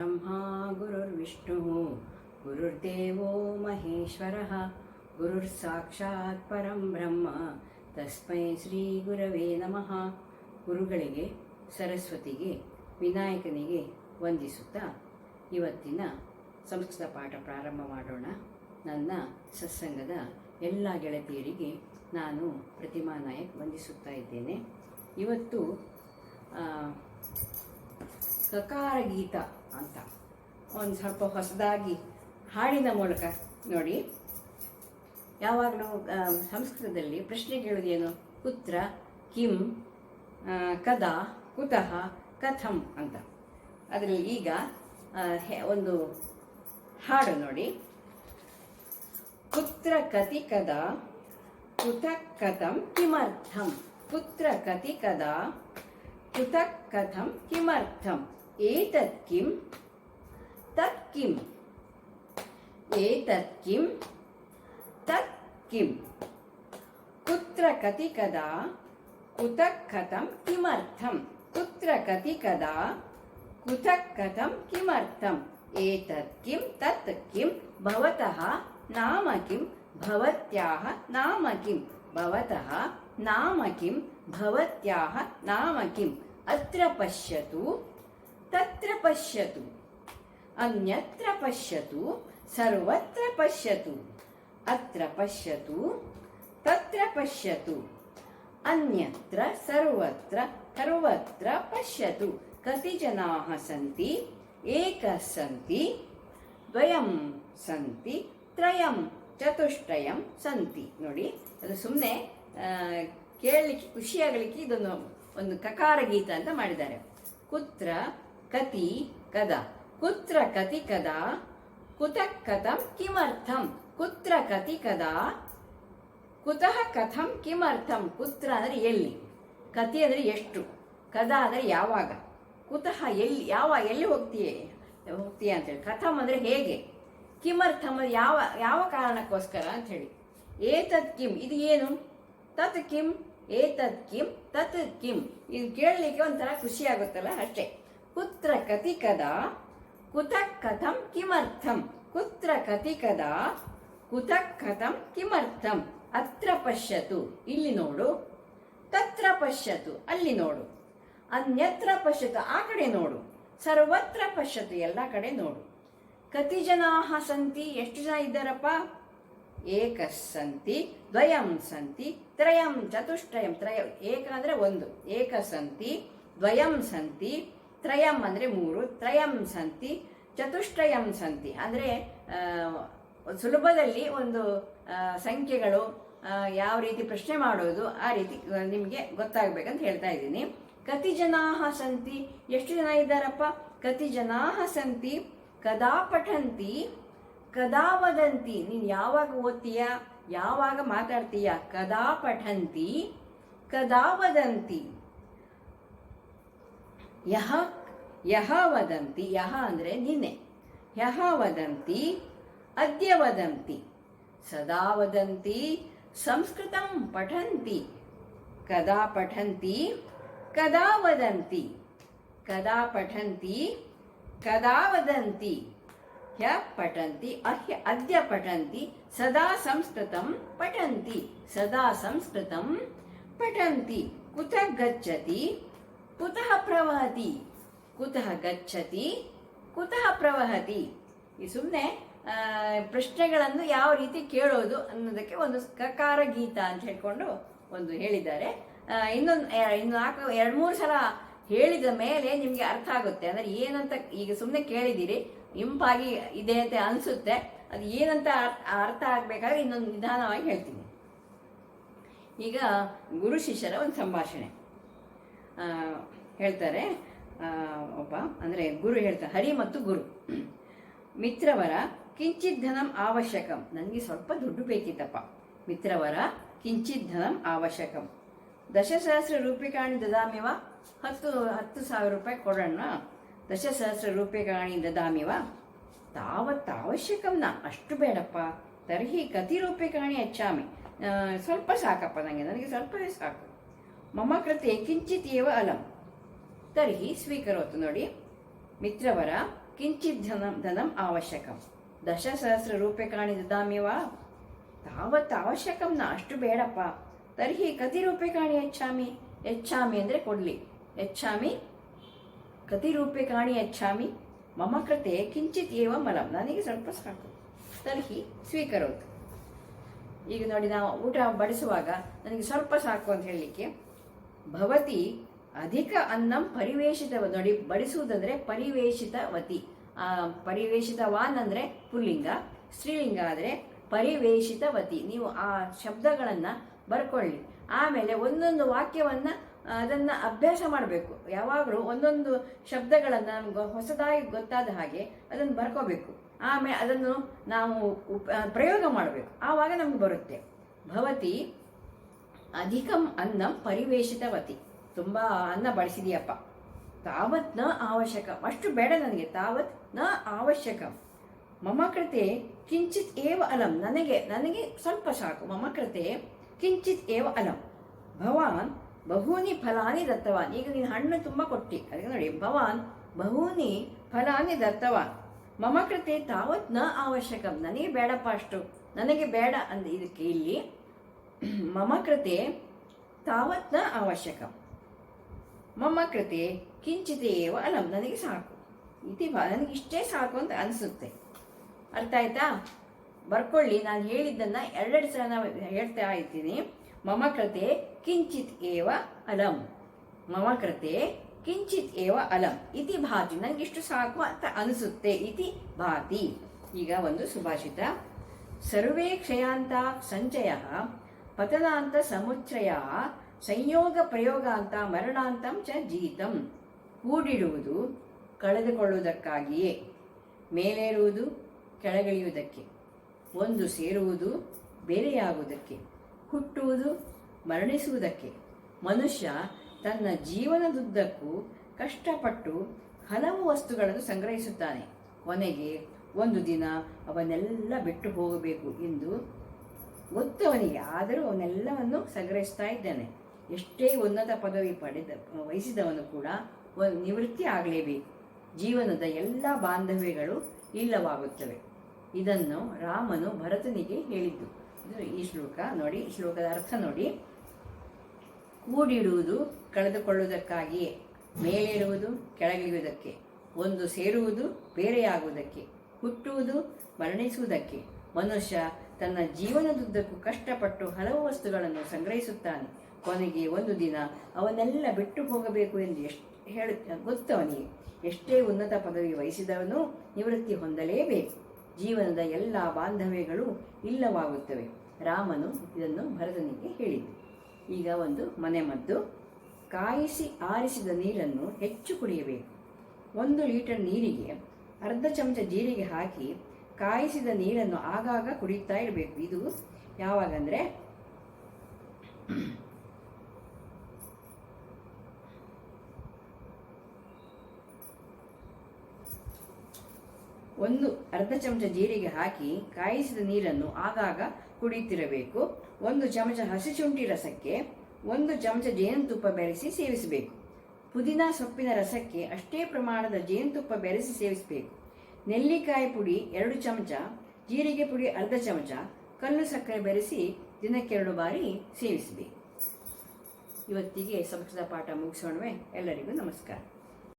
ब्रह्मा गुरुर्विष्णुः गुरुर्देवो महेश्वरः ಗುರುರ್ಸಾಕ್ಷಾತ್ ಪರಂ ಬ್ರಹ್ಮ ತಸ್ಮೈ ಶ್ರೀ ಗುರವೇ ನಮಃ ಗುರುಗಳಿಗೆ ಸರಸ್ವತಿಗೆ ವಿನಾಯಕನಿಗೆ ವಂದಿಸುತ್ತಾ ಇವತ್ತಿನ ಸಂಸ್ಕೃತ ಪಾಠ ಪ್ರಾರಂಭ ಮಾಡೋಣ ನನ್ನ ಸತ್ಸಂಗದ ಎಲ್ಲ ಗೆಳತಿಯರಿಗೆ ನಾನು ಪ್ರತಿಮಾ ನಾಯಕ್ ವಂದಿಸುತ್ತಾ ಇದ್ದೇನೆ ಇವತ್ತು ಆ, ಕಕಾರ ಗೀತ ಅಂತ. ಒಂದು ಸ್ವಲ್ಪ ಹೊಸದಾಗಿ ಹಾಡಿನ ಮೂಲಕ ನೋಡಿ. ಯಾವಾಗಲೂ ಸಂಸ್ಕೃತದಲ್ಲಿ ಪ್ರಶ್ನೆ ಕೇಳೋದೇನು ಕುತ್ರ, ಕಿಂ ಕದಾ, ಕುತಃ, ಕಥಂ ಅಂತ. ಅದರಲ್ಲಿ ಈಗ ಒಂದು ಹಾಡು ನೋಡಿ. ಕುತ್ರ ಕತಿ ಕದಾ, ಕುತ ಕಥಂ ಕಿಮರ್ಥಂ. ಕುತ್ರ ಕತಿ ಕದಾ, ಕುತ ಕಥಂ ಕಿಮರ್ಥಂ. ಏತತ್ ಕಿಂ? ತತ್ ಕಿಂ ಏತತ್ ಕಿಂ ತತ್ ಕಿಂ ಕುತ್ರ ಕತಿ ಕದಾ ಕುತ ಕಥಂ ಕಿಮರ್ಥಂ ಕುತ್ರ ಕತಿ ಕದಾ ಕುತ ಕಥಂ ಕಿಮರ್ಥಂ ಏತತ್ ಕಿಂ ತತ್ ಕಿಂ ಭವತಃ ನಾಮ ಕಿಂ ಭವತ್ಯಾಹ ನಾಮ ಕಿಂ ಭವತಃ ನಾಮ ಕಿಂ ಭವತ್ಯಾಹ ನಾಮ ಕಿಂ ಅತ್ರ ಪಶ್ಯತು ತತ್ರ ಪಶ್ಯತು ಅನ್ಯತ್ರ ಪಶ್ಯತು, ಸರ್ವತ್ರ ಪಶ್ಯತು, ಅತ್ರ ಪಶ್ಯತು, ತತ್ರ ಪಶ್ಯತು, ಅನ್ಯತ್ರ, ಸರ್ವತ್ರ ಸರ್ವತ್ರ ಪಶ್ಯತು. ಕತಿ ಜನಾಃ ಸಂತಿ, ಏಕಃ ಸಂತಿ, ದ್ವಯಂ ಸಂತಿ, ತ್ರಯಂ, ಚತುಷ್ಟಯಂ ಸಂತಿ. ನೋಡಿ, ಅದು ಸುಮ್ಮನೆ ಕೇಳಲಿಕ್ಕೆ, ಖುಷಿಯಾಗಲಿಕ್ಕೆ ಇದೊಂದು, ಒಂದು ಕಕಾರ ಗೀತ ಅಂತ ಮಾಡಿದ್ದಾರೆ. ಕುತ್ರ ಕತಿ ಕದ. ಕುತ್ರ ಕತಿ ಕದ ಕುತ ಕಥಂ ಕಿಮರ್ಥಂ ಕುತ್ರ ಕತಿ ಕದಾ ಕುತಃ ಕಥಂ ಕಿಮರ್ಥಂ ಕುತ್ರ ಅಂದರೆ ಎಲ್ಲಿ? ಕತಿ ಅಂದರೆ ಎಷ್ಟು? ಕದ ಅಂದರೆ ಯಾವಾಗ? ಕುತಃ ಎಲ್ಲಿ? ಯಾವ, ಎಲ್ಲಿ ಹೋಗ್ತೀಯೇ? ಹೋಗ್ತೀಯ ಅಂತೇಳಿ ಕಥಂ ಅಂದರೆ ಹೇಗೆ? ಕಿಮರ್ಥಂ ಅಂದರೆ ಯಾವ ಯಾವ ಕಾರಣಕ್ಕೋಸ್ಕರ ಅಂಥೇಳಿ ಏತದ್ ಕಿಂ ಇದು ಏನು? ತತ್ ಕಿಂ ಏತತ್ ಕಿಂ ತತ್ ಕಿಂ ಇದು ಕೇಳಲಿಕ್ಕೆ ಒಂಥರ ಖುಷಿ ಆಗುತ್ತಲ್ಲ ಅಷ್ಟೇ. ಕುತ್ರ ಕತಿ ಕದಾ? ಕುತ कथं ಕಿಮರ್ಥಂ कुत्र कति कदा? ಕುತ ಕಥಂ ಕಿಮರ್ಥಂ ಅತ್ರ ಪಶ್ಯತು ಇಲ್ಲಿ ನೋಡು. ತತ್ರ ಪಶ್ಯತು, ಅಲ್ಲಿ ನೋಡು. ಅನ್ಯತ್ರ ಪಶ್ಯತು, ಆ ಕಡೆ ನೋಡು. ಸರ್ವತ್ರ ಪಶ್ಯತು, ಎಲ್ಲ ಕಡೆ ನೋಡು. ಕತಿ ಜನಾ ಸಂತಿ, ಎಷ್ಟು ಜನ ಇದ್ದಾರಪ್ಪ? ಏಕ ಸಂತಿ, ದ್ವಯಂ ಸಂತಿ, ತ್ರಯಂ, ಚತುಷ್ಟಯಂ, ತ್ರಯ, ಏಕ ಅಂದರೆ ಒಂದು. ಏಕ ಸಂತಿ ದ್ವಯಂ ಸಂತಿ ತ್ರಯಂ ಅಂದರೆ ಮೂರು, ತ್ರಯಂ ಸಂತಿ, ಚತುಷ್ಟಯಂ ಸಂತಿ. ಅಂದರೆ ಸುಲಭದಲ್ಲಿ ಒಂದು ಸಂಖ್ಯೆಗಳು ಯಾವ ರೀತಿ ಪ್ರಶ್ನೆ ಮಾಡೋದು, ಆ ರೀತಿ ನಿಮಗೆ ಗೊತ್ತಾಗಬೇಕಂತ ಹೇಳ್ತಾ ಇದ್ದೀನಿ. ಕತಿ ಜನಾಹ ಸಂತಿ, ಎಷ್ಟು ಜನ ಇದ್ದಾರಪ್ಪ? ಕತಿ ಜನಾಹ ಸಂತಿ, ಕದಾ ಪಠಂತಿ, ಕದಾ ವದಂತಿ. ನೀನು ಯಾವಾಗ ಓದ್ತೀಯ? ಯಾವಾಗ ಮಾತಾಡ್ತೀಯ? ಕದಾ ಪಠಂತಿ, ಕದಾ ವದಂತಿ. ಯಹ ಯಹ ವದಂತಿ ಯಹ ಅಂದರೆ ನಿನ್ನೆ. ಯಹ ವದಂತಿ, ಅದ್ಯ ವದಂತಿ. ಸದಾ ವದಂತಿ, ಸಂಸ್ಕೃತಂ ಪಠಂತಿ. ಕದಾ ಪಠಂತಿ, ಕದಾ ವದಂತಿ. ಕದಾ ಪಠಂತಿ, ಕದಾ ವದಂತಿ. ಹ್ಯ ಪಠಂತಿ, ಅಹ್ಯ, ಅದ್ಯ ಪಠಂತಿ. ಸದಾ ಸಂಸ್ಕೃತಂ ಪಠಂತಿ. ಸದಾ ಸಂಸ್ಕೃತಂ ಪಠಂತಿ. ಕುತಃ ಗಚ್ಚತಿ. ಕುತಃ ಪ್ರವಹತಿ. ಕುತಃ ಗಚ್ಚತಿ, ಕುತಃ ಪ್ರವಹತಿ. ಈ ಸುಮ್ಮನೆ ಪ್ರಶ್ನೆಗಳನ್ನು ಯಾವ ರೀತಿ ಕೇಳೋದು ಅನ್ನೋದಕ್ಕೆ ಒಂದು ಕಕಾರ ಗೀತ ಅಂತ ಹೇಳ್ಕೊಂಡು ಒಂದು ಹೇಳಿದ್ದಾರೆ. ಇನ್ನೊಂದು ಇನ್ನು ನಾಲ್ಕು, ಎರಡು, ಮೂರು ಸಲ ಹೇಳಿದ ಮೇಲೆ ನಿಮಗೆ ಅರ್ಥ ಆಗುತ್ತೆ. ಅಂದರೆ ಏನಂತ ಈಗ ಸುಮ್ಮನೆ ಕೇಳಿದ್ದೀರಿ, ಇಂಪಾಗಿ ಇದೆ ಅಂತ ಅನಿಸುತ್ತೆ. ಅದು ಏನಂತ ಅರ್- ಅರ್ಥ ಆಗಬೇಕಾದ್ರೆ ಇನ್ನೊಂದು ನಿಧಾನವಾಗಿ ಹೇಳ್ತೀನಿ. ಈಗ ಗುರು ಶಿಷ್ಯರ ಒಂದು ಸಂಭಾಷಣೆ. ಹೇಳ್ತಾರೆ ಒಬ್ಬ, ಅಂದರೆ ಗುರು ಹೇಳ್ತಾರೆ, ಹರಿ ಮತ್ತು ಗುರು. ಮಿತ್ರವರ, ಕಿಂಚಿತ್ ಧನಂ ಅವಶ್ಯಕಂ. ನನಗೆ ಸ್ವಲ್ಪ ದುಡ್ಡು ಬೇಕಿತ್ತಪ್ಪ. ಮಿತ್ರವರ, ಕಿಂಚಿತ್ ಧನಂ ಅವಶ್ಯಕಂ. ದಶಸಹಸ್ರ ರೂಪ್ಯಕಾಣಿ ದದಾಮಿವ, ಹತ್ತು ಹತ್ತು ಸಾವಿರ ರೂಪಾಯಿ ಕೊಡೋಣ ದಶಸಹಸ್ರ ರೂಪ್ಯಕಾಣಿ ದದಾಮಿವ, ತಾವತ್ ಅವಶ್ಯಕಂನ. ಅಷ್ಟು ಬೇಡಪ್ಪ. ತರ್ಹಿ ಕತಿ ರೂಪ್ಯಕಾಣಿ ಹೆಚ್ಚಾಮಿ ಸ್ವಲ್ಪ ಸಾಕಪ್ಪ ನನಗೆ ನನಗೆ ಸ್ವಲ್ಪವೇ ಸಾಕು. ಮಮ ಕೃತೆ ಕಿಂಚಿತ್ ಏವ ಅಲಂ ತರ್ಹಿ ಸ್ವೀಕರೋತು ನೋಡಿ ಮಿತ್ರವರ किञ्चित् धनं धनम् आवश्यकं दशसहस्ररूप्यकाणि ददामि वा तावत् आवश्यकं न ಅಷ್ಟು ಬೇಡಪ್ಪ ತರ್ಹಿ ಕತಿ ರೂಪ್ಯಕಾಣಿ ಯಚ್ಛಾಮಿ ಯಚ್ಛಾಮಿ ಅಂದರೆ ಕೊಡಲಿ ಯಚ್ಛಾಮಿ ಕತಿ ರೂಪ್ಯಕಾಣಿ ಯಚ್ಛಾಮಿ ಮಮ ಕೃತೆ ಕಿಂಚಿತ್ ಏವ ಮಲಂ ನನಗೆ ಸ್ವಲ್ಪ ಸಾಕು ತರ್ಹಿ ಸ್ವೀಕರೋತು ಈಗ ನೋಡಿ ನಾವು ಊಟ ಬಡಿಸುವಾಗ ನನಗೆ ಸ್ವಲ್ಪ ಸಾಕು ಅಂತ ಹೇಳಲಿಕ್ಕೆ ಭವತಿ ಅಧಿಕ ಅನ್ನಂ ಪರಿವೇಶಿತ ನೋಡಿ, ಬಡಿಸುವುದಂದ್ರೆ ಪರಿವೇಶಿತವತಿ ಪರಿವೇಶಿತವಾನ್ ಅಂದರೆ ಪುಲ್ಲಿಂಗ, ಸ್ತ್ರೀಲಿಂಗ ಆದರೆ ಪರಿವೇಶಿತವತಿ ನೀವು ಆ ಶಬ್ದಗಳನ್ನು ಬರ್ಕೊಳ್ಳಿ. ಆಮೇಲೆ ಒಂದೊಂದು ವಾಕ್ಯವನ್ನು ಅದನ್ನು ಅಭ್ಯಾಸ ಮಾಡಬೇಕು. ಯಾವಾಗಲೂ ಒಂದೊಂದು ಶಬ್ದಗಳನ್ನು ನಮ್ಗೆ ಹೊಸದಾಗಿ ಗೊತ್ತಾದ ಹಾಗೆ ಅದನ್ನು ಬರ್ಕೋಬೇಕು. ಆಮೇಲೆ ಅದನ್ನು ನಾವು ಪ್ರಯೋಗ ಮಾಡಬೇಕು. ಆವಾಗ ನಮ್ಗೆ ಬರುತ್ತೆ. ಭವತಿ ಅಧಿಕಂ ಅನ್ನಂ ಪರಿವೇಶಿತವತಿ. ತುಂಬ ಅನ್ನ ಬಳಸಿದೀಯಪ್ಪ. ತಾವತ್ನ ಅವಶ್ಯಕ. ಅಷ್ಟು ಬೇಡ ನನಗೆ, ತಾವತ್ನ ಅವಶ್ಯಕ. ಮಮ ಕೃತೆ ಕಿಂಚಿತ್ ಏವ ಅಲಂ ನನಗೆ ನನಗೆ ಸ್ವಲ್ಪ ಸಾಕು. ಮಮ ಕೃತೆ ಕಿಂಚಿತ್ ಏವ ಅಲಂ ಭವಾನ್ ಬಹೂನಿ ಫಲಾನಿ ದತ್ತವಾನ್. ಈಗ ನೀನು ಹಣ್ಣು ತುಂಬ ಕೊಟ್ಟಿ. ಅದಕ್ಕೆ ನೋಡಿ, ಭವಾನ್ ಬಹೂನಿ ಫಲಾನಿ ದತ್ತವಾನ್. ಮಮ ಕೃತೆ ತಾವತ್ನ ಅವಶ್ಯಕಂ. ನನಗೆ ಬೇಡಪ್ಪ ಅಷ್ಟು. ನನಗೆ ಬೇಡ ಅಂದ. ಇದಕ್ಕೆ ಇಲ್ಲಿ ಮಮ ಕೃತೆ ತಾವತ್ನ ಅವಶ್ಯಕ. ಮಮ್ಮ ಕೃತೆ ಕಿಂಚಿತೇವ ಅಲಂ. ನನಗೆ ಸಾಕು. ಇತಿ ನನಗೆ ಇಷ್ಟೇ ಸಾಕು ಅಂತ ಅನಿಸುತ್ತೆ. ಅರ್ಥ ಆಯ್ತಾ? ಬರ್ಕೊಳ್ಳಿ, ನಾನು ಹೇಳಿದ್ದನ್ನು ಎರಡೆರಡು ಸಲ ಹೇಳ್ತಾ ಇದ್ದೀನಿ ಮಮ ಕೃತೆ ಕಿಂಚಿತ್ ಏವ ಅಲಂ. ಮಮ ಕೃತೆ ಕಿಂಚಿತ್ ಏವ ಅಲಂ. ಇತಿ ಭಾತಿ. ನನಗೆ ಇಷ್ಟು ಸಾಕು ಅಂತ ಅನಿಸುತ್ತೆ. ಇತಿ ಭಾತಿ. ಈಗ ಒಂದು ಸುಭಾಷಿತ. ಸರ್ವೇ ಕ್ಷಯಾಂತ ಸಂಚಯ ಪತನಾಂತ ಸಮುಚ್ಚಯ ಸಂಯೋಗ ಪ್ರಯೋಗಾಂತ ಮರಣಾಂತಂ ಚ ಜೀತಂ. ಕೂಡಿಡುವುದು, ಕಳೆದುಕೊಳ್ಳುವುದಕ್ಕಾಗಿಯೇ, ಮೇಲೇರುವುದು, ಕೆಳಗಿಳಿಯುವುದಕ್ಕೆ, ಒಂದು ಸೇರುವುದು, ಬೇರೆಯಾಗುವುದಕ್ಕೆ, ಹುಟ್ಟುವುದು, ಮರಣಿಸುವುದಕ್ಕೆ. ಮನುಷ್ಯ ತನ್ನ ಜೀವನದುದ್ದಕ್ಕೂ ಕಷ್ಟಪಟ್ಟು ಹಲವು ವಸ್ತುಗಳನ್ನು ಸಂಗ್ರಹಿಸುತ್ತಾನೆ. ಕೊನೆಗೆ ಒಂದು ದಿನ ಅವನ್ನೆಲ್ಲ ಬಿಟ್ಟು ಹೋಗಬೇಕು ಎಂದು ಗೊತ್ತು ಅವನಿಗೆ. ಆದರೂ ಅವನೆಲ್ಲವನ್ನು ಸಂಗ್ರಹಿಸ್ತಾ ಇದ್ದಾನೆ. ಎಷ್ಟೇ ಉನ್ನತ ಪದವಿ ಪಡೆದ, ವಹಿಸಿದವನು ಕೂಡ ನಿವೃತ್ತಿ ಆಗಲೇಬೇಕು. ಜೀವನದ ಎಲ್ಲ ಬಾಂಧವ್ಯಗಳು ಇಲ್ಲವಾಗುತ್ತವೆ. ಇದನ್ನು ರಾಮನು ಭರತನಿಗೆ ಹೇಳಿದ್ದು. ಇದು ಈ ಶ್ಲೋಕ ನೋಡಿ ಶ್ಲೋಕದ ಅರ್ಥ ನೋಡಿ. ಕೂಡಿಡುವುದು ಕಳೆದುಕೊಳ್ಳುವುದಕ್ಕಾಗಿಯೇ, ಮೇಲೇರುವುದು ಕೆಳಗಿಳಿಯುವುದಕ್ಕೆ, ಒಂದು ಸೇರುವುದು ಬೇರೆಯಾಗುವುದಕ್ಕೆ, ಹುಟ್ಟುವುದು ಮರಣಿಸುವುದಕ್ಕೆ. ಮನುಷ್ಯ ತನ್ನ ಜೀವನದುದ್ದಕ್ಕೂ ಕಷ್ಟಪಟ್ಟು ಹಲವು ವಸ್ತುಗಳನ್ನು ಸಂಗ್ರಹಿಸುತ್ತಾನೆ. ಕೊನೆಗೆ ಒಂದು ದಿನ ಅವನ್ನೆಲ್ಲ ಬಿಟ್ಟು ಹೋಗಬೇಕು ಎಂದು ಎಷ್ಟು ಹೇಳ, ಗೊತ್ತವನಿಗೆ? ಎಷ್ಟೇ ಉನ್ನತ ಪದವಿ ವಹಿಸಿದವನು ನಿವೃತ್ತಿ ಹೊಂದಲೇಬೇಕು. ಜೀವನದ ಎಲ್ಲ ಬಾಂಧವ್ಯಗಳು ಇಲ್ಲವಾಗುತ್ತವೆ. ರಾಮನು ಇದನ್ನು ಭರತನಿಗೆ ಹೇಳಿದ್ದು. ಈಗ ಒಂದು ಮನೆಮದ್ದು ಕಾಯಿಸಿ ಆರಿಸಿದ ನೀರನ್ನು ಹೆಚ್ಚು ಕುಡಿಯಬೇಕು. ಒಂದು ಲೀಟರ್ ನೀರಿಗೆ ಅರ್ಧ ಚಮಚ ಜೀರಿಗೆ ಹಾಕಿ ಕಾಯಿಸಿದ ನೀರನ್ನು ಆಗಾಗ ಕುಡಿತಾ ಇರಬೇಕು. ಇದು ಯಾವಾಗಂದ್ರೆ ಒಂದು ಅರ್ಧ ಚಮಚ ಜೀರಿಗೆ ಹಾಕಿ ಕಾಯಿಸಿದ ನೀರನ್ನು ಆಗಾಗ ಕುಡಿಯುತ್ತಿರಬೇಕು. ಒಂದು ಚಮಚ ಹಸಿ ಶುಂಠಿ ರಸಕ್ಕೆ ಒಂದು ಚಮಚ ಜೇನುತುಪ್ಪ ಬೆರೆಸಿ ಸೇವಿಸಬೇಕು. ಪುದೀನಾ ಸೊಪ್ಪಿನ ರಸಕ್ಕೆ ಅಷ್ಟೇ ಪ್ರಮಾಣದ ಜೇನುತುಪ್ಪ ಬೆರೆಸಿ ಸೇವಿಸಬೇಕು. ನೆಲ್ಲಿಕಾಯಿ ಪುಡಿ ಎರಡು ಚಮಚ, ಜೀರಿಗೆ ಪುಡಿ ಅರ್ಧ ಚಮಚ, ಕಲ್ಲು ಸಕ್ಕರೆ ಬೆರೆಸಿ ದಿನಕ್ಕೆರಡು ಬಾರಿ ಸೇವಿಸಬೇಕು ಇವತ್ತಿಗೆ ಸಂಸ್ಕೃತ ಪಾಠ ಮುಗಿಸೋಣವೇ. ಎಲ್ಲರಿಗೂ ನಮಸ್ಕಾರ.